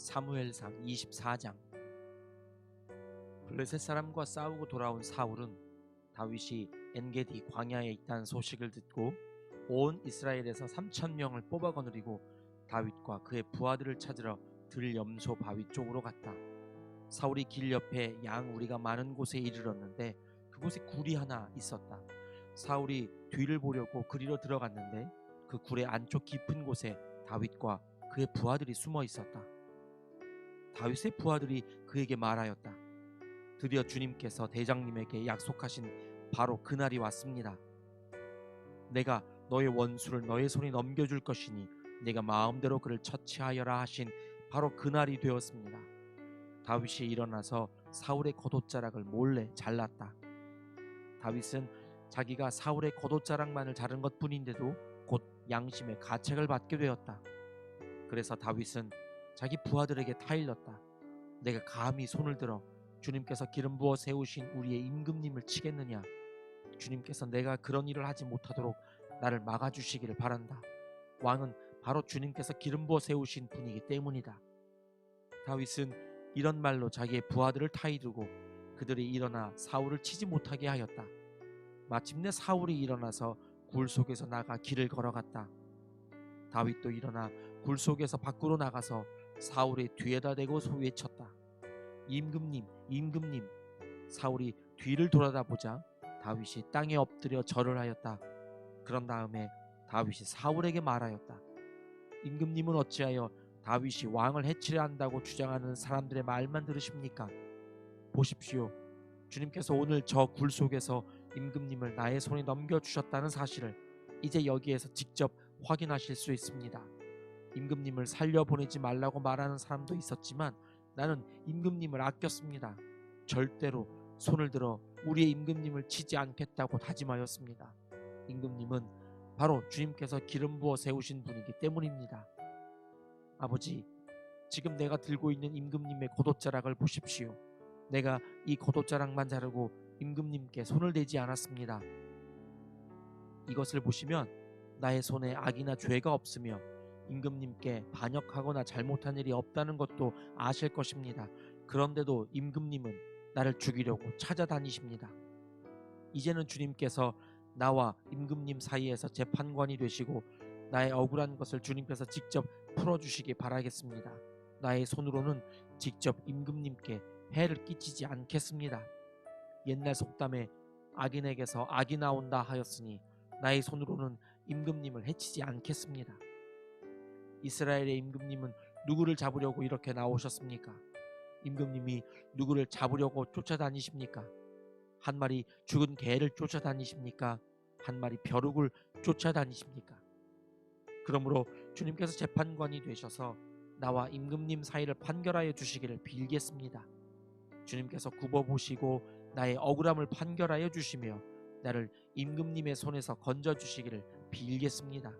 사무엘상 24장 블레셋 사람과 싸우고 돌아온 사울은 다윗이 엔게디 광야에 있다는 소식을 듣고 온 이스라엘에서 3천 명을 뽑아 거느리고 다윗과 그의 부하들을 찾으러 들염소 바위 쪽으로 갔다. 사울이 길 옆에 양 우리가 많은 곳에 이르렀는데 그곳에 굴이 하나 있었다. 사울이 뒤를 보려고 그리로 들어갔는데 그 굴의 안쪽 깊은 곳에 다윗과 그의 부하들이 숨어 있었다. 다윗의 부하들이 그에게 말하였다. 드디어 주님께서 대장님에게 약속하신 바로 그날이 왔습니다. 내가 너의 원수를 너의 손에 넘겨줄 것이니 내가 마음대로 그를 처치하여라 하신 바로 그날이 되었습니다. 다윗이 일어나서 사울의 겉옷자락을 몰래 잘랐다. 다윗은 자기가 사울의 겉옷자락만을 자른 것뿐인데도 곧 양심의 가책을 받게 되었다. 그래서 다윗은 자기 부하들에게 타일렀다. 내가 감히 손을 들어 주님께서 기름 부어 세우신 우리의 임금님을 치겠느냐? 주님께서 내가 그런 일을 하지 못하도록 나를 막아주시기를 바란다. 왕은 바로 주님께서 기름 부어 세우신 분이기 때문이다. 다윗은 이런 말로 자기의 부하들을 타이르고 그들이 일어나 사울을 치지 못하게 하였다. 마침내 사울이 일어나서 굴 속에서 나가 길을 걸어갔다. 다윗도 일어나 굴 속에서 밖으로 나가서 사울의 뒤에다 대고 소리쳤다. 임금님, 임금님. 사울이 뒤를 돌아다 보자 다윗이 땅에 엎드려 절을 하였다. 그런 다음에 다윗이 사울에게 말하였다. 임금님은 어찌하여 다윗이 왕을 해치려 한다고 주장하는 사람들의 말만 들으십니까? 보십시오. 주님께서 오늘 저 굴 속에서 임금님을 나의 손에 넘겨 주셨다는 사실을 이제 여기에서 직접 확인하실 수 있습니다. 임금님을 살려 보내지 말라고 말하는 사람도 있었지만 나는 임금님을 아꼈습니다. 절대로 손을 들어 우리의 임금님을 치지 않겠다고 다짐하였습니다. 임금님은 바로 주님께서 기름 부어 세우신 분이기 때문입니다. 아버지, 지금 내가 들고 있는 임금님의 겉옷자락을 보십시오. 내가 이 겉옷자락만 자르고 임금님께 손을 대지 않았습니다. 이것을 보시면 나의 손에 악이나 죄가 없으며 임금님께 반역하거나 잘못한 일이 없다는 것도 아실 것입니다. 그런데도 임금님은 나를 죽이려고 찾아다니십니다. 이제는 주님께서 나와 임금님 사이에서 재판관이 되시고 나의 억울한 것을 주님께서 직접 풀어주시기 바라겠습니다. 나의 손으로는 직접 임금님께 해를 끼치지 않겠습니다. 옛날 속담에 악인에게서 악이 나온다 하였으니 나의 손으로는 임금님을 해치지 않겠습니다. 이스라엘의 임금님은 누구를 잡으려고 이렇게 나오셨습니까? 임금님이 누구를 잡으려고 쫓아다니십니까? 한 마리 죽은 개를 쫓아다니십니까? 한 마리 벼룩을 쫓아다니십니까? 그러므로 주님께서 재판관이 되셔서 나와 임금님 사이를 판결하여 주시기를 빌겠습니다. 주님께서 굽어 보시고 나의 억울함을 판결하여 주시며 나를 임금님의 손에서 건져 주시기를 빌겠습니다.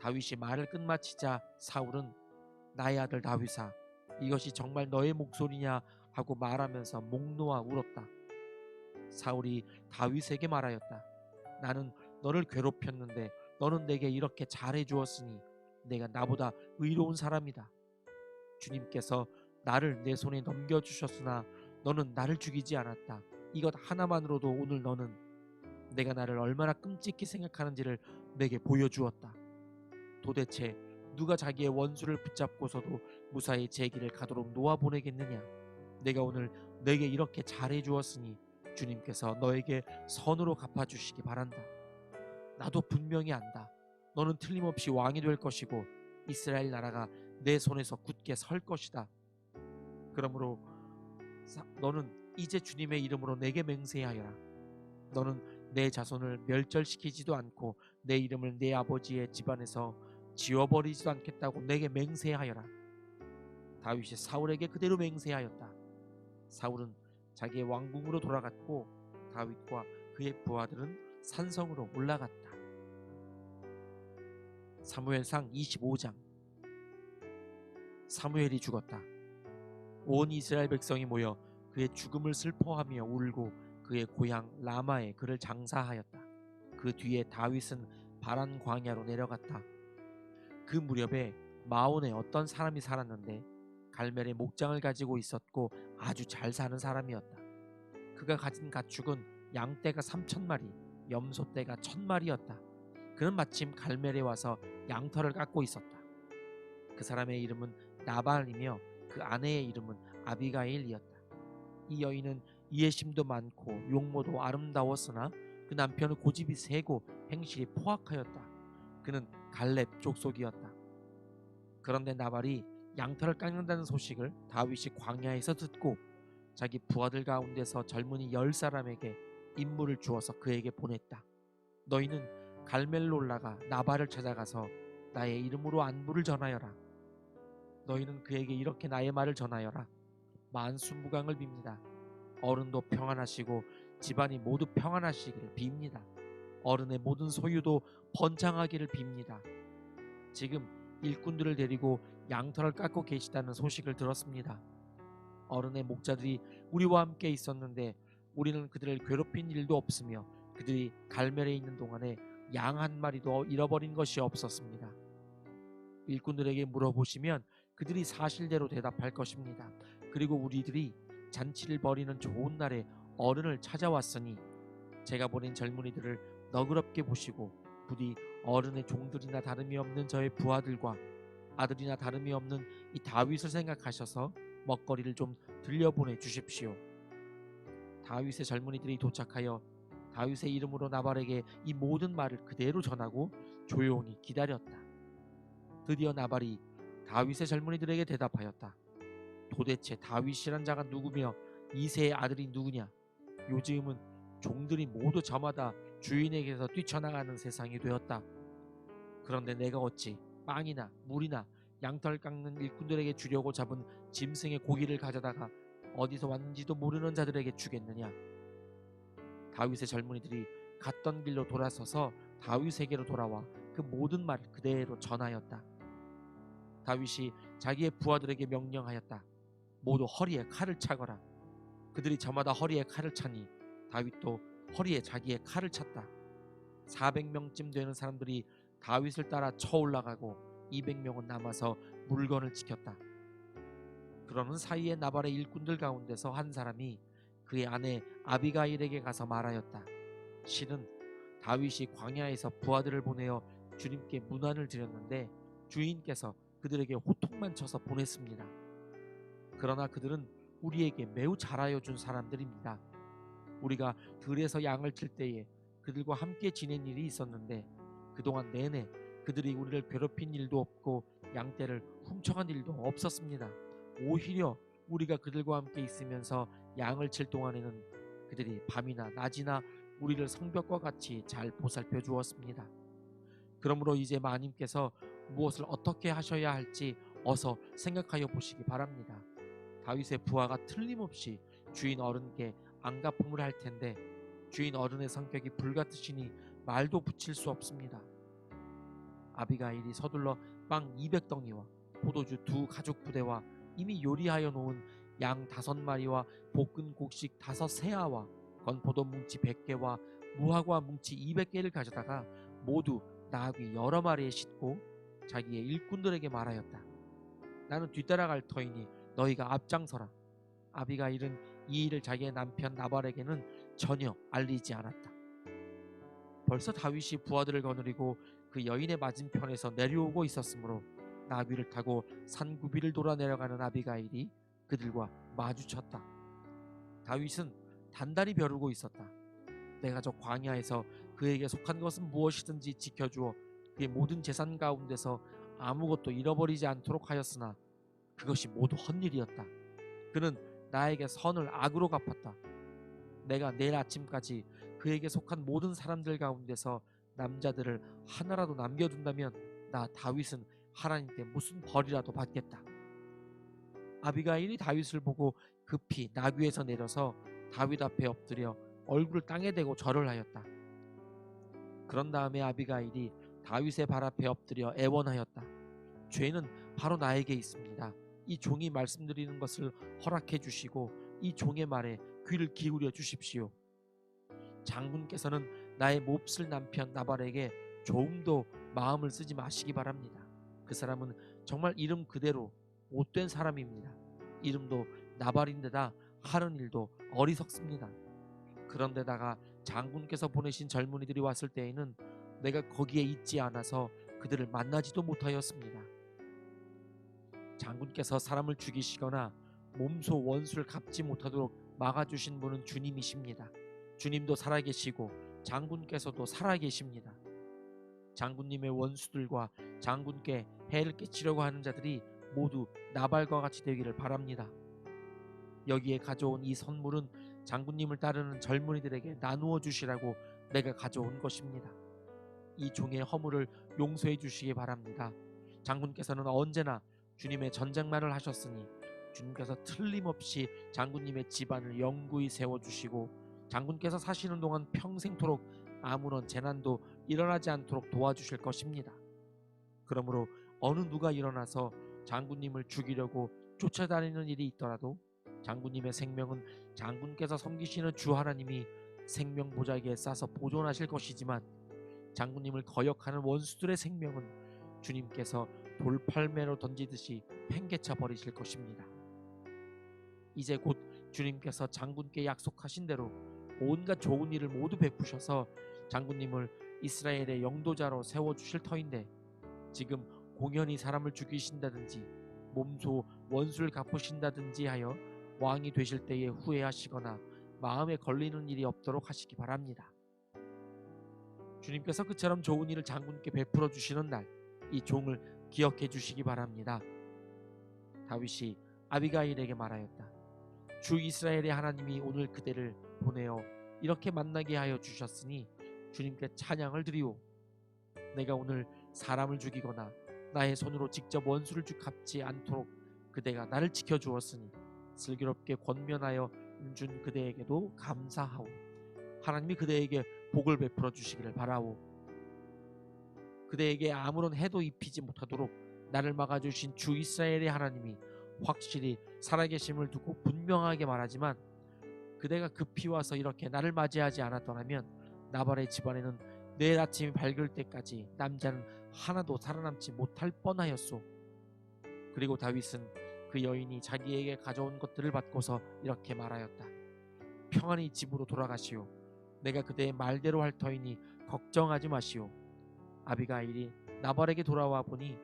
다윗이 말을 끝마치자 사울은 나의 아들 다윗아 이것이 정말 너의 목소리냐 하고 말하면서 목 놓아 울었다. 사울이 다윗에게 말하였다. 나는 너를 괴롭혔는데 너는 내게 이렇게 잘해 주었으니 내가 나보다 의로운 사람이다. 주님께서 나를 내 손에 넘겨 주셨으나 너는 나를 죽이지 않았다. 이것 하나만으로도 오늘 너는 내가 나를 얼마나 끔찍히 생각하는지를 내게 보여주었다. 도대체 누가 자기의 원수를 붙잡고서도 무사히 제 길을 가도록 놓아 보내겠느냐? 내가 오늘 내게 이렇게 잘해 주었으니 주님께서 너에게 선으로 갚아 주시기 바란다. 나도 분명히 안다. 너는 틀림없이 왕이 될 것이고 이스라엘 나라가 내 손에서 굳게 설 것이다. 그러므로 사- 너는 이제 주님의 이름으로 내게 맹세하여라. 너는 내 자손을 멸절시키지도 않고 내 이름을 내 아버지의 집안에서 지워버리지도 않겠다고 내게 맹세하여라. 다윗이 사울에게 그대로 맹세하였다. 사울은 자기의 왕궁으로 돌아갔고 다윗과 그의 부하들은 산성으로 올라갔다. 사무엘상 25장 사무엘이 죽었다. 온 이스라엘 백성이 모여 그의 죽음을 슬퍼하며 울고 그의 고향 라마에 그를 장사하였다. 그 뒤에 다윗은 바란 광야로 내려갔다. 그 무렵에 마온에 어떤 사람이 살았는데 갈멜의 목장을 가지고 있었고 아주 잘 사는 사람이었다. 그가 가진 가축은 양떼가 3천 마리, 염소떼가 천 마리였다. 그는 마침 갈멜에 와서 양털을 깎고 있었다. 그 사람의 이름은 나발이며 그 아내의 이름은 아비가일이었다. 이 여인은 이해심도 많고 용모도 아름다웠으나 그 남편은 고집이 세고 행실이 포악하였다. 그는 갈렙 족속이었다. 그런데 나발이 양털을 깎는다는 소식을 다윗이 광야에서 듣고 자기 부하들 가운데서 젊은이 열 사람에게 임무를 주어서 그에게 보냈다. 너희는 갈멜로 올라가 나발을 찾아가서 나의 이름으로 안부를 전하여라. 너희는 그에게 이렇게 나의 말을 전하여라. 만수무강을 빕니다. 어른도 평안하시고 집안이 모두 평안하시기를 빕니다. 어른의 모든 소유도 번창하기를 빕니다. 지금 일꾼들을 데리고 양털을 깎고 계시다는 소식을 들었습니다. 어른의 목자들이 우리와 함께 있었는데 우리는 그들을 괴롭힌 일도 없으며 그들이 갈멜에 있는 동안에 양 한 마리도 잃어버린 것이 없었습니다. 일꾼들에게 물어보시면 그들이 사실대로 대답할 것입니다. 그리고 우리들이 잔치를 벌이는 좋은 날에 어른을 찾아왔으니 제가 보낸 젊은이들을 너그럽게 보시고 부디 어른의 종들이나 다름이 없는 저의 부하들과 아들이나 다름이 없는 이 다윗을 생각하셔서 먹거리를 좀 들려보내 주십시오. 다윗의 젊은이들이 도착하여 다윗의 이름으로 나발에게 이 모든 말을 그대로 전하고 조용히 기다렸다. 드디어 나발이 다윗의 젊은이들에게 대답하였다. 도대체 다윗이란 자가 누구며 이세의 아들이 누구냐? 요즘은 종들이 모두 저마다 주인에게서 뛰쳐나가는 세상이 되었다. 그런데 내가 어찌 빵이나 물이나 양털 깎는 일꾼들에게 주려고 잡은 짐승의 고기를 가져다가 어디서 왔는지도 모르는 자들에게 주겠느냐? 다윗의 젊은이들이 갔던 길로 돌아서서 다윗에게로 돌아와 그 모든 말을 그대로 전하였다. 다윗이 자기의 부하들에게 명령하였다. 모두 허리에 칼을 차거라. 그들이 저마다 허리에 칼을 차니 다윗도 허리에 자기의 칼을 찼다. 400명쯤 되는 사람들이 다윗을 따라 쳐 올라가고 200명은 남아서 물건을 지켰다. 그러는 사이에 나발의 일꾼들 가운데서 한 사람이 그의 아내 아비가일에게 가서 말하였다. 실은 다윗이 광야에서 부하들을 보내어 주님께 문안을 드렸는데 주인께서 그들에게 호통만 쳐서 보냈습니다. 그러나 그들은 우리에게 매우 잘하여 준 사람들입니다. 우리가 들에서 양을 칠 때에 그들과 함께 지낸 일이 있었는데 그동안 내내 그들이 우리를 괴롭힌 일도 없고 양떼를 훔쳐간 일도 없었습니다. 오히려 우리가 그들과 함께 있으면서 양을 칠 동안에는 그들이 밤이나 낮이나 우리를 성벽과 같이 잘 보살펴 주었습니다. 그러므로 이제 마님께서 무엇을 어떻게 하셔야 할지 어서 생각하여 보시기 바랍니다. 다윗의 부하가 틀림없이 주인 어른께 안가품을 할 텐데 주인 어른의 성격이 불같으시니 말도 붙일 수 없습니다. 아비가일이 서둘러 빵 200덩이와 포도주 두 가죽 부대와 이미 요리하여 놓은 양 다섯 마리와 볶은 곡식 다섯 세아와 건포도 뭉치 100개와 무화과 뭉치 200개를 가져다가 모두 나귀 여러 마리에 싣고 자기의 일꾼들에게 말하였다. 나는 뒤따라갈 터이니 너희가 앞장서라. 아비가일은 이 일을 자기의 남편 나발에게는 전혀 알리지 않았다. 벌써 다윗이 부하들을 거느리고 그 여인의 맞은편에서 내려오고 있었으므로 나귀를 타고 산구비를 돌아 내려가는 아비가일이 그들과 마주쳤다. 다윗은 단단히 벼르고 있었다. 내가 저 광야에서 그에게 속한 것은 무엇이든지 지켜주어 그의 모든 재산 가운데서 아무것도 잃어버리지 않도록 하였으나 그것이 모두 헛일이었다. 그는 나에게 선을 악으로 갚았다. 내가 내일 아침까지 그에게 속한 모든 사람들 가운데서 남자들을 하나라도 남겨둔다면 나 다윗은 하나님께 무슨 벌이라도 받겠다. 아비가일이 다윗을 보고 급히 나귀에서 내려서 다윗 앞에 엎드려 얼굴을 땅에 대고 절을 하였다. 그런 다음에 아비가일이 다윗의 발 앞에 엎드려 애원하였다. 죄는 바로 나에게 있습니다. 이 종이 말씀드리는 것을 허락해 주시고 이 종의 말에 귀를 기울여 주십시오. 장군께서는 나의 몹쓸 남편 나발에게 조금도 마음을 쓰지 마시기 바랍니다. 그 사람은 정말 이름 그대로 못된 사람입니다. 이름도 나발인데다 하는 일도 어리석습니다. 그런데다가 장군께서 보내신 젊은이들이 왔을 때에는 내가 거기에 있지 않아서 그들을 만나지도 못하였습니다. 장군께서 사람을 죽이시거나 몸소 원수를 갚지 못하도록 막아주신 분은 주님이십니다. 주님도 살아계시고 장군께서도 살아계십니다. 장군님의 원수들과 장군께 해를 끼치려고 하는 자들이 모두 나발과 같이 되기를 바랍니다. 여기에 가져온 이 선물은 장군님을 따르는 젊은이들에게 나누어 주시라고 내가 가져온 것입니다. 이 종의 허물을 용서해 주시기 바랍니다. 장군께서는 언제나 주님의 전쟁만을 하셨으니 주님께서 틀림없이 장군님의 집안을 영구히 세워 주시고 장군께서 사시는 동안 평생토록 아무런 재난도 일어나지 않도록 도와주실 것입니다. 그러므로 어느 누가 일어나서 장군님을 죽이려고 쫓아다니는 일이 있더라도 장군님의 생명은 장군께서 섬기시는 주 하나님이 생명 보자기에 싸서 보존하실 것이지만 장군님을 거역하는 원수들의 생명은 주님께서 돌팔매로 던지듯이 팽개쳐 버리실 것입니다. 이제 곧 주님께서 장군께 약속하신 대로 온갖 좋은 일을 모두 베푸셔서 장군님을 이스라엘의 영도자로 세워 주실 터인데 지금 공연히 사람을 죽이신다든지 몸소 원수를 갚으신다든지 하여 왕이 되실 때에 후회하시거나 마음에 걸리는 일이 없도록 하시기 바랍니다. 주님께서 그처럼 좋은 일을 장군께 베풀어 주시는 날 이 종을 기억해 주시기 바랍니다. 다윗이 아비가일에게 말하였다. 주 이스라엘의 하나님이 오늘 그대를 보내어 이렇게 만나게 하여 주셨으니 주님께 찬양을 드리오. 내가 오늘 사람을 죽이거나 나의 손으로 직접 원수를 죽 갚지 않도록 그대가 나를 지켜 주었으니 슬기롭게 권면하여 준 그대에게도 감사하오. 하나님이 그대에게 복을 베풀어 주시기를 바라오. 그대에게 아무런 해도 입히지 못하도록 나를 막아주신 주 이스라엘의 하나님이 확실히 살아계심을 두고 분명하게 말하지만 그대가 급히 와서 이렇게 나를 맞이하지 않았더라면 나발의 집안에는 내일 아침이 밝을 때까지 남자는 하나도 살아남지 못할 뻔하였소. 그리고 다윗은 그 여인이 자기에게 가져온 것들을 받고서 이렇게 말하였다. 평안히 집으로 돌아가시오. 내가 그대의 말대로 할 터이니 걱정하지 마시오. 아비가일이 나발에게 돌아와 보니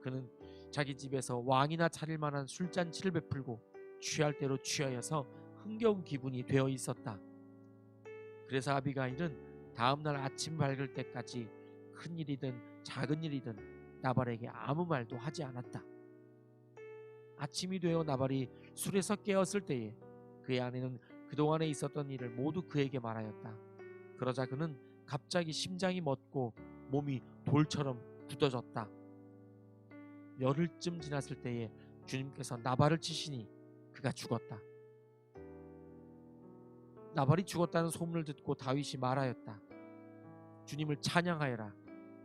그는 자기 집에서 왕이나 차릴 만한 술잔치를 베풀고 취할 대로 취하여서 흥겨운 기분이 되어 있었다. 그래서 아비가일은 다음 날 아침 밝을 때까지 큰 일이든 작은 일이든 나발에게 아무 말도 하지 않았다. 아침이 되어 나발이 술에서 깨었을 때에 그의 아내는 그동안에 있었던 일을 모두 그에게 말하였다. 그러자 그는 갑자기 심장이 멎고 몸이 돌처럼 굳어졌다. 열흘쯤 지났을 때에 주님께서 나발을 치시니 그가 죽었다. 나발이 죽었다는 소문을 듣고 다윗이 말하였다. 주님을 찬양하여라.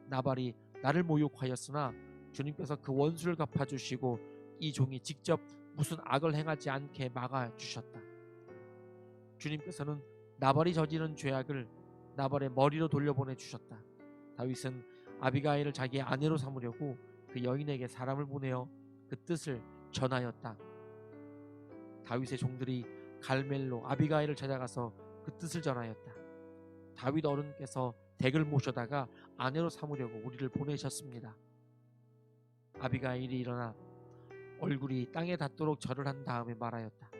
나발이 나를 모욕하였으나 주님께서 그 원수를 갚아주시고 이 종이 직접 무슨 악을 행하지 않게 막아 주셨다. 주님께서는 나발이 저지른 죄악을 나발의 머리로 돌려보내 주셨다. 다윗은 아비가일을 자기의 아내로 삼으려고 그 여인에게 사람을 보내어 그 뜻을 전하였다. 다윗의 종들이 갈멜로 아비가일을 찾아가서 그 뜻을 전하였다. 다윗 어른께서 댁을 모셔다가 아내로 삼으려고 우리를 보내셨습니다. 아비가일이 일어나 얼굴이 땅에 닿도록 절을 한 다음에 말하였다.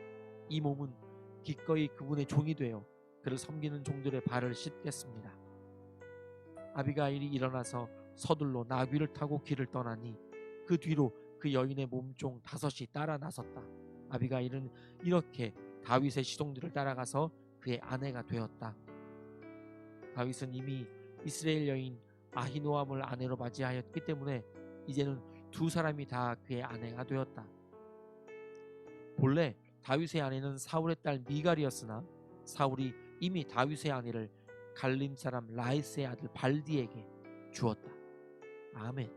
이 몸은 기꺼이 그분의 종이 되어 그를 섬기는 종들의 발을 씻겠습니다. 아비가일이 일어나서 서둘러 나귀를 타고 길을 떠나니 그 뒤로 그 여인의 몸종 다섯이 따라 나섰다. 아비가일은 이렇게 다윗의 시동들을 따라가서 그의 아내가 되었다. 다윗은 이미 이스라엘 여인 아히노암을 아내로 맞이하였기 때문에 이제는 두 사람이 다 그의 아내가 되었다. 본래 다윗의 아내는 사울의 딸 미갈이었으나 사울이 이미 다윗의 아내를 갈림 사람 라이스의 아들 발디에게 주었다. 아멘.